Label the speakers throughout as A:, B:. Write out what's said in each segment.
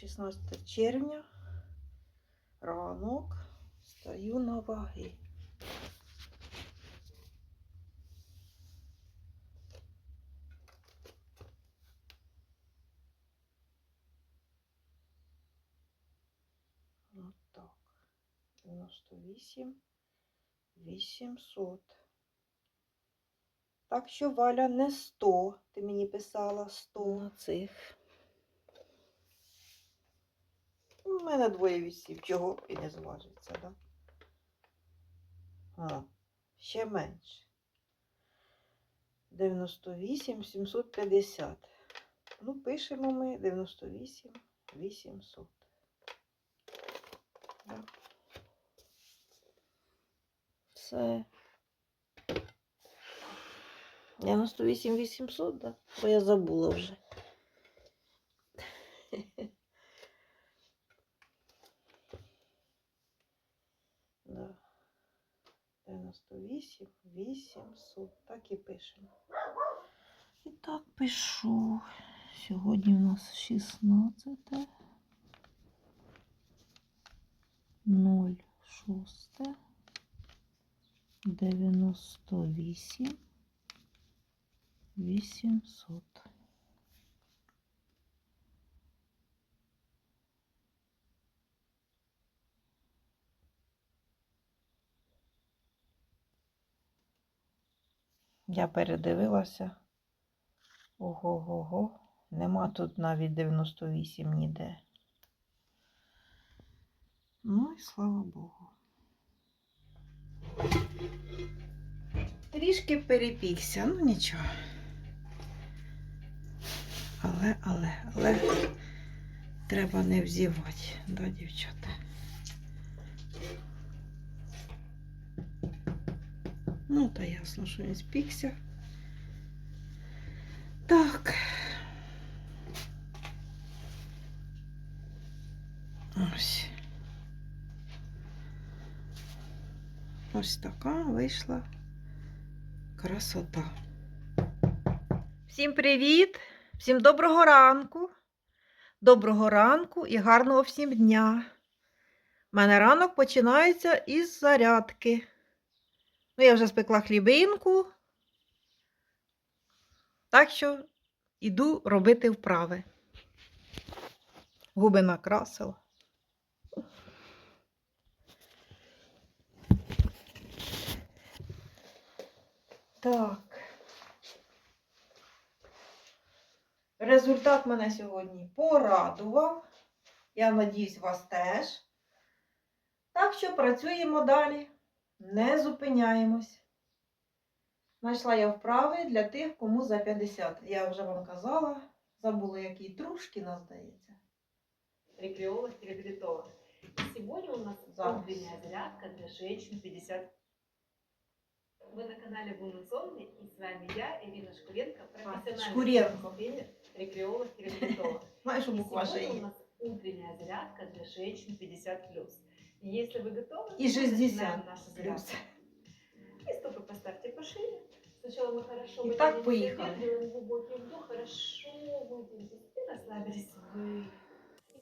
A: 16 червня. Ранок. Стою на ваги. От так. 98 800. Так що, Валя, не 100. Ти мені писала 100 на цих. У мене двоє вісів, чого і не зважиться, так? Да? О, ще менше. 98 750. Ну, пишемо ми 98 800. Да. Це 98 800, да? Бо я забула вже. Да. 98 800. Так і пишемо. І так пишу. Сьогодні у нас 16. 06. 98 800. Я передивилася. Ого-го-го. Нема тут навіть 98 ніде. Ну і слава Богу. Трішки перепікся, ну нічого. Але, але, але треба не взівати, да, дівчата? Ну, та ясно, що він спікся. Так. Ось. Ось така вийшла красота. Всім привіт! Всім доброго ранку. Доброго ранку і гарного всім дня. У мене ранок починається із зарядки. Ну, я вже спекла хлібинку. Так що іду робити вправи. Губи накрасила. Так. Результат мене сьогодні порадував. Я надіюсь, вас теж. Так що працюємо далі, не зупиняємось. Знайшла я вправи для тих, кому за 50. Я вже вам казала, забула, який Трушкіна, здається.
B: рекреолог реабилитолог. И Сегодня у нас утренняя зарядка для женщин 50. Вы на канале Women's Only, и с вами я, Ирина Шкуренко, профессиональный
A: Шкуренко.
B: тренер, рекреолог реабилитолог.
A: Знаєш,
B: И
A: буква
B: Сегодня у нас утренняя зарядка для женщин 50+. И если вы готовы,
A: И
B: мы
A: 60
B: начинаем нашу
A: Плюс.
B: зарядку. И стопы поставьте пошире. Сначала мы хорошо
A: И так
B: вытянем
A: поехали.
B: себя, делаем глубокий вдох, хорошо выдержите и расслабились. Вы. И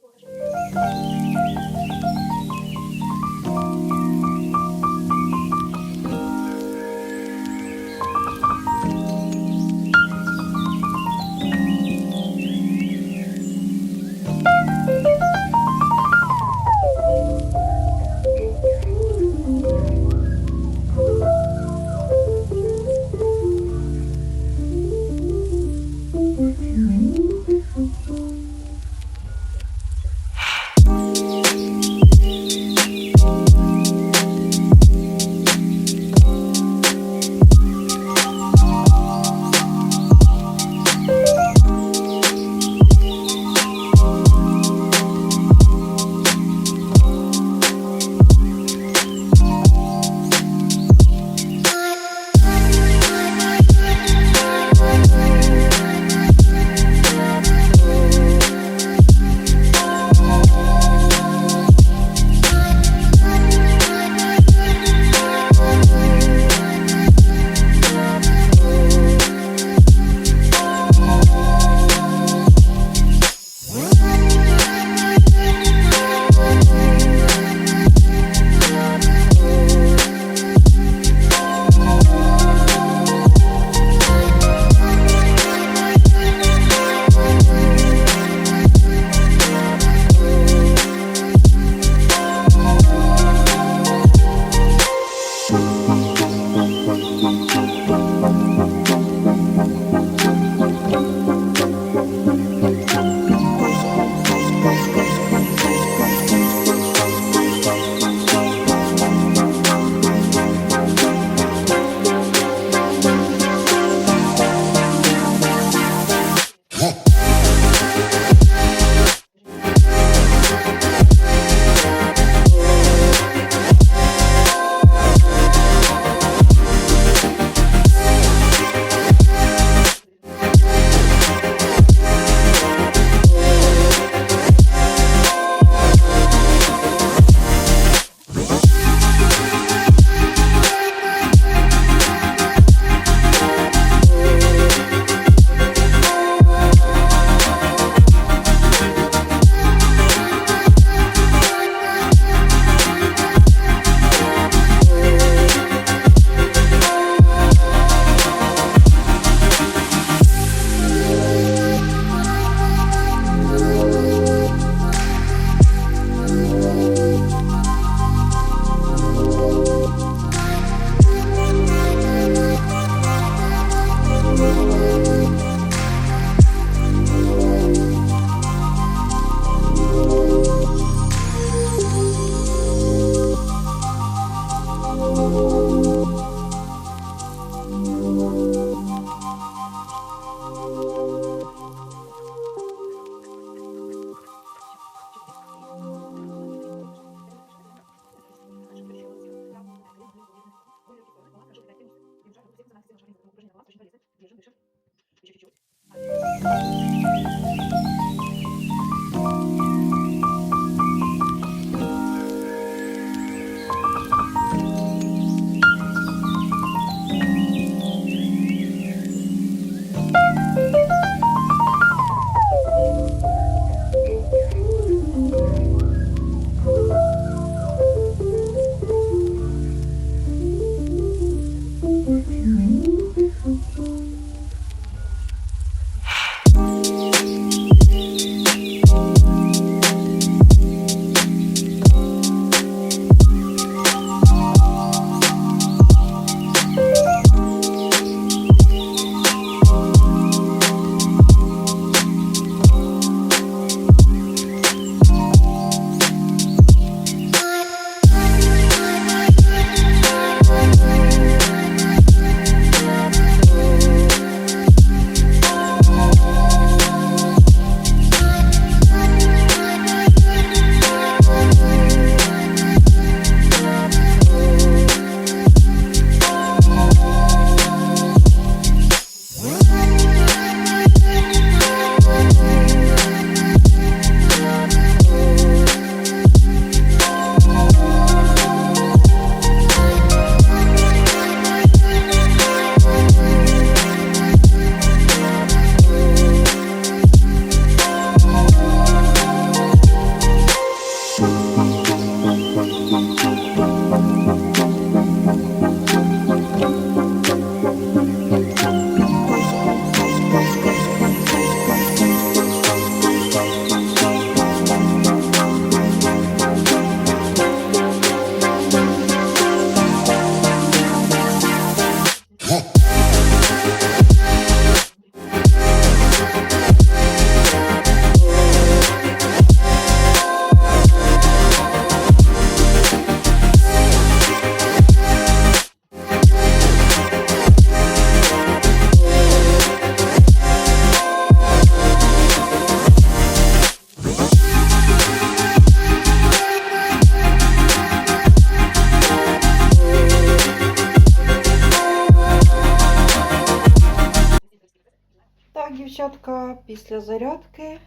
A: після зарядки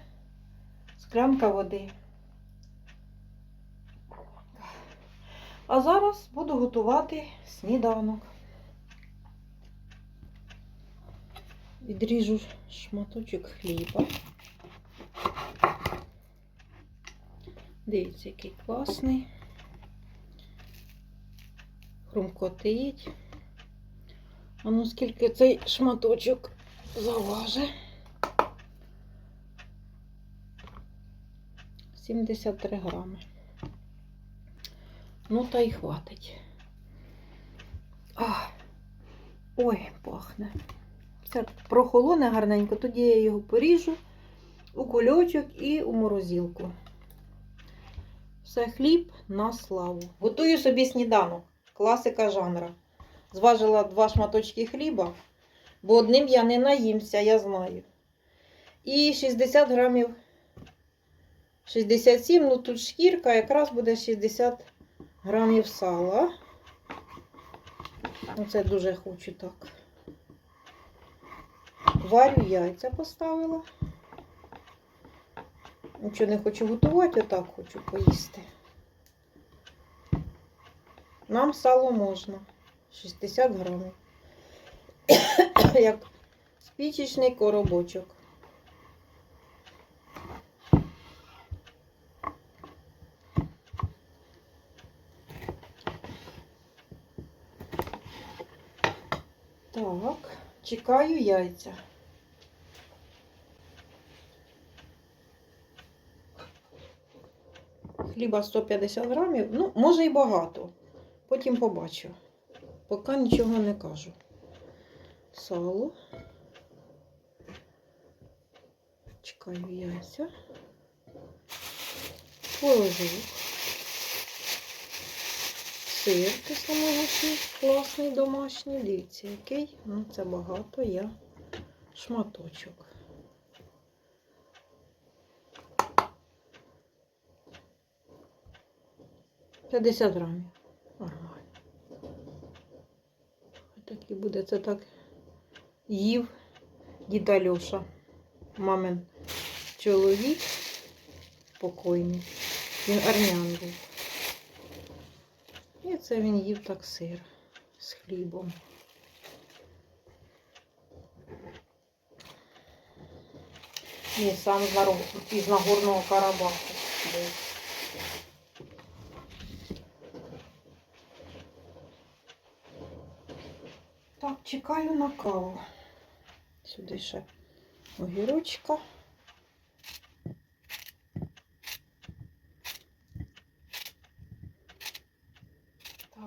A: склянка води. А зараз буду готувати сніданок. Відріжу шматочок хліба. Дивіться, який класний. Хрумкотить. А ну скільки цей шматочок заважить? 73 грами. Ну, та й хватить. А, ой, пахне. Все прохолоне гарненько, тоді я його поріжу у кульочок і у морозилку. Все хліб на славу. Готую собі сніданок. Класика жанра. Зважила два шматочки хліба, бо одним я не наїмся, я знаю. І 60 грамів 67, ну тут шкірка, якраз буде 60 грамів сала. Оце дуже хочу так. Варю яйця поставила. Нічого не хочу готувати, отак хочу поїсти. Нам сало можна. 60 грамів. Як спічечний коробочок. Так, чекаю яйця. Хліба 150 грамів. Ну, може і багато. Потім побачу. Поки нічого не кажу. Сало. Чекаю яйця. Творожок. Сир кисломолочний, класний домашній. Дивіться, який. Ну, це багато я шматочок. П'ятдесят грамів. Нормально. Так і буде. Це так їв дід Альоша. Мамин чоловік покойний. Він армян був. Це він їв так сир з хлібом. Ні, сам із Нагорного Карабаху. Так, чекаю на каву. Сюди ще огірочка.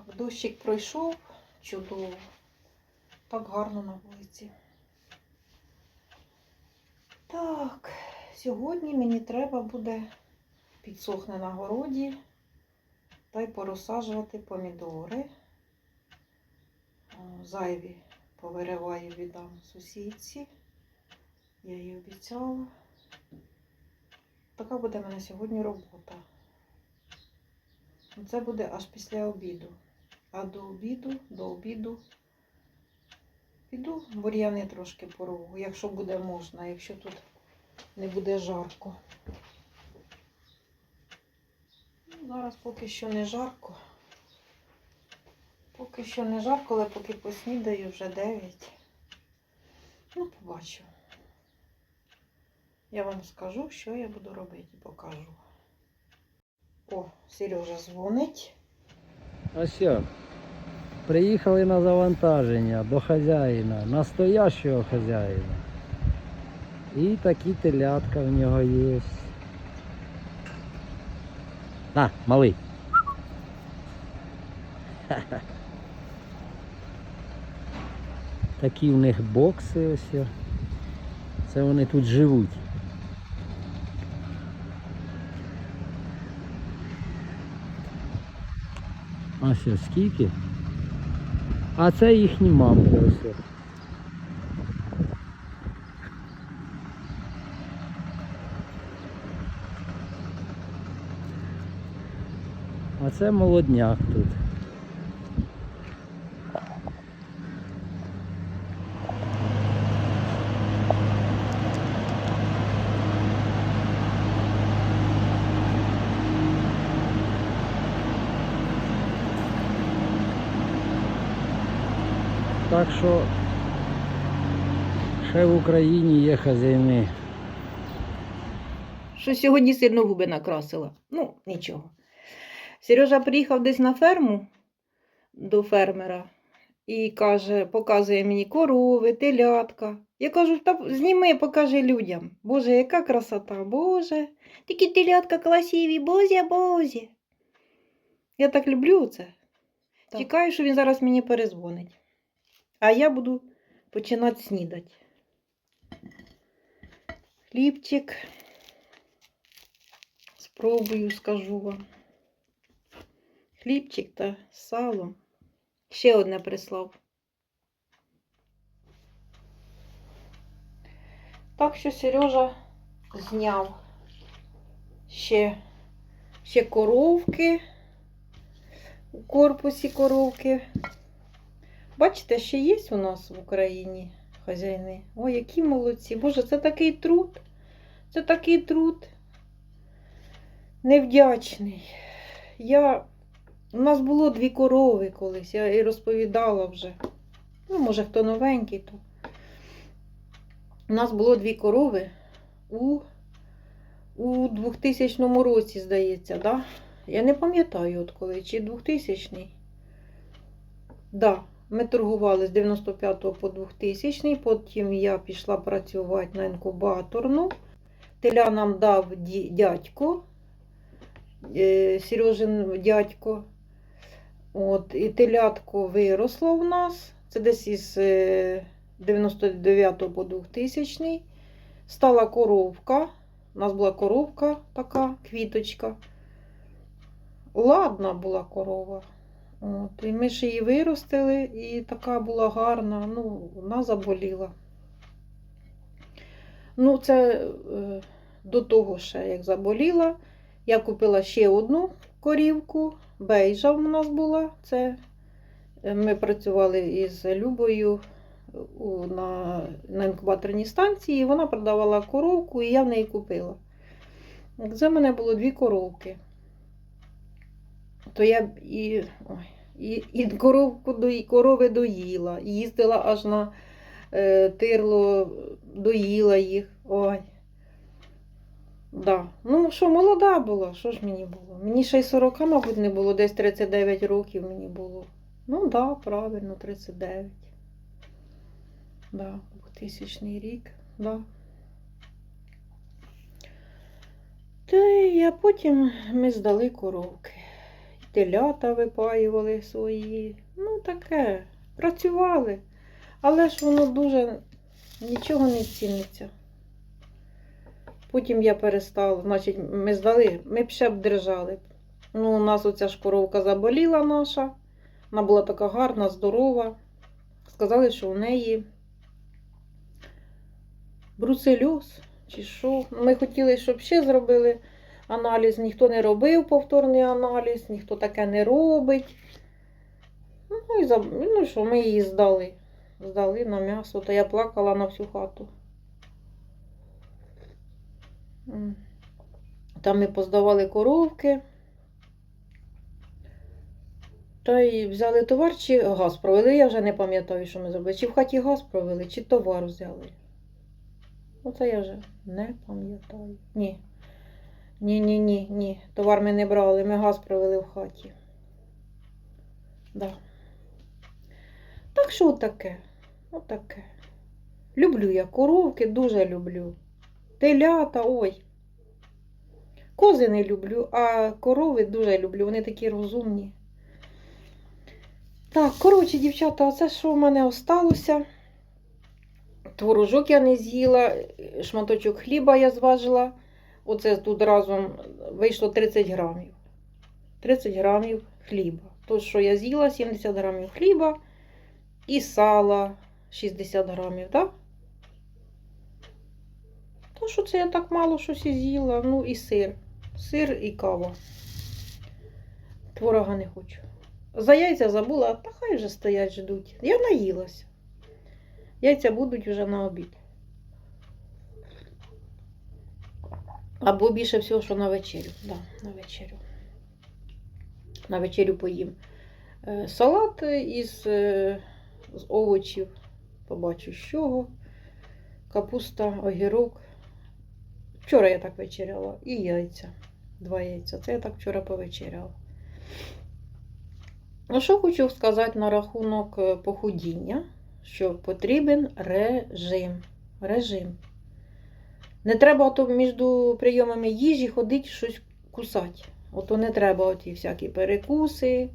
A: Так, дощик пройшов, чудово. Так гарно на вулиці. Так, сьогодні мені треба буде підсохне на городі та й порозсаджувати помідори. Зайві повириваю віддам сусідці. Я їй обіцяла. Така буде в мене сьогодні робота. Це буде аж після обіду. А до обіду, до обіду піду бур'яни трошки порву, якщо буде можна, якщо тут не буде жарко. Ну, Зараз поки що не жарко. Поки що не жарко, але поки поснідаю вже 9. Ну, побачу. Я вам скажу, що я буду робити покажу. О, Сережа дзвонить.
C: А що? Приїхали на завантаження до хазяїна, настоящого хазяїна. І такі телятка в нього є. На, малий. Такі в них бокси ось. Це вони тут живуть. А що, скільки? А це їхні мамки ось. А це молодняк тут. Так що ще в Україні є хазяїни.
A: Що сьогодні сильно губи накрасила. Ну, нічого. Сережа приїхав десь на ферму до фермера і каже, показує мені корови, телятка. Я кажу, та зніми, покажи людям. Боже, яка красота, Боже. Такі телятка красиві, Бозя, Бозя. Я так люблю це.
D: Так.
A: Чекаю, що він зараз мені перезвонить. А я буду починати снідати. Хлібчик. Спробую, скажу вам. Хлібчик та сало. Ще одне прислав. Так що Сережа зняв ще, ще коровки у корпусі коровки. Бачите, ще є у нас в Україні хазяїни. Ой, які молодці. Боже, це такий труд. Це такий труд невдячний. Я... У нас було дві корови колись, я і розповідала вже. Ну, може, хто новенький, то. У нас було дві корови у, у 2000 році, здається, да? Я не пам'ятаю, от коли, чи 2000-й. Да, ми торгували з 95 по 2000 потім я пішла працювати на інкубаторну. Теля нам дав дядько, е, Сережин дядько. От, і телятко виросло в нас. Це десь із е, 99 по 2000. Стала коровка. У нас була коровка така, квіточка. Ладна була корова. От, і ми ж її виростили, і така була гарна. Ну, вона заболіла. Ну, це е, до того ще, як заболіла, я купила ще одну корівку. Бейжа в нас була. Це е, ми працювали із Любою у, на, на інкубаторній станції, і вона продавала коровку, і я в неї купила. Це в мене було дві коровки. То я і, ой, і, і коровку до, корови доїла, їздила аж на е, тирло, доїла їх. Ой. Да. Ну, що, молода була, що ж мені було? Мені ще й 40, мабуть, не було, десь 39 років мені було. Ну, так, да, правильно, 39. Да, 2000 рік, да. Та а потім ми здали коровки. Телята випаювали свої. Ну, таке. Працювали. Але ж воно дуже нічого не ціниться. Потім я перестала, значить, ми здали, ми б ще б держали. Ну, у нас оця ж коровка заболіла наша. Вона була така гарна, здорова. Сказали, що у неї бруцельоз чи що. Ми хотіли, щоб ще зробили аналіз. Ніхто не робив повторний аналіз, ніхто таке не робить. Ну, і заб... ну що, ми її здали. Здали на м'ясо, то я плакала на всю хату. Там ми поздавали коровки. Та й взяли товар, чи газ провели. Я вже не пам'ятаю, що ми зробили. Чи в хаті газ провели, чи товар взяли. Оце я вже не пам'ятаю. Ні. Ні, ні, ні, ні. Товар ми не брали, ми газ провели в хаті. Да. Так що отаке? Отаке. Люблю я коровки, дуже люблю. Телята, ой. Кози не люблю, а корови дуже люблю. Вони такі розумні. Так, коротше, дівчата, оце що в мене осталося. Творожок я не з'їла, шматочок хліба я зважила. Оце тут разом вийшло 30 грамів. 30 грамів хліба. То, що я з'їла, 70 грамів хліба і сала 60 грамів, так? То, що це я так мало щось і з'їла. Ну і сир. Сир і кава. Творога не хочу. За яйця забула, та хай вже стоять, ждуть. Я наїлася. Яйця будуть вже на обід. Або більше всього, що на вечерю. Да, на вечерю. На вечерю поїм. Е, Салат із е, з овочів. Побачу з чого. Капуста, огірок. Вчора я так вечеряла. І яйця. Два яйця. Це я так вчора повечеряла. Ну, що хочу сказати на рахунок е, похудіння, що потрібен режим. Режим. Не треба то між прийомами їжі ходити щось кусати. Ото не треба оті всякі перекуси.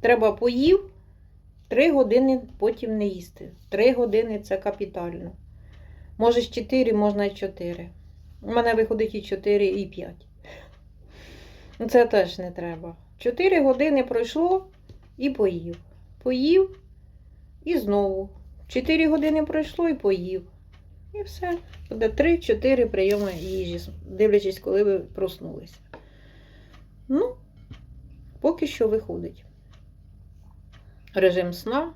A: Треба поїв, три години потім не їсти. Три години це капітально. Може, з 4, можна і 4. У мене виходить і 4, і 5. Ну, Це теж не треба. 4 години пройшло і поїв. Поїв і знову. 4 години пройшло і поїв. І все. Буде 3-4 прийоми їжі, дивлячись, коли ви проснулися. Ну, поки що виходить. Режим сна,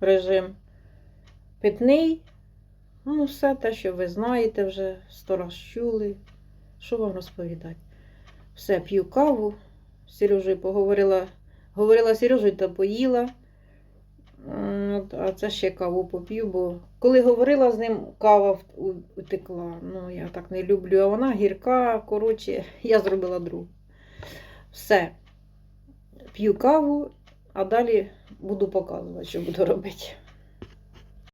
A: режим питний. Ну, все те, що ви знаєте вже, сто раз чули. Що вам розповідати? Все, п'ю каву. З Сережею поговорила, говорила з Сережею та поїла. От, А це ще каву поп'ю, бо коли говорила з ним, кава утекла. Ну, я так не люблю, а вона гірка, коротше, я зробила другу. Все. П'ю каву, а далі буду показувати, що буду робити.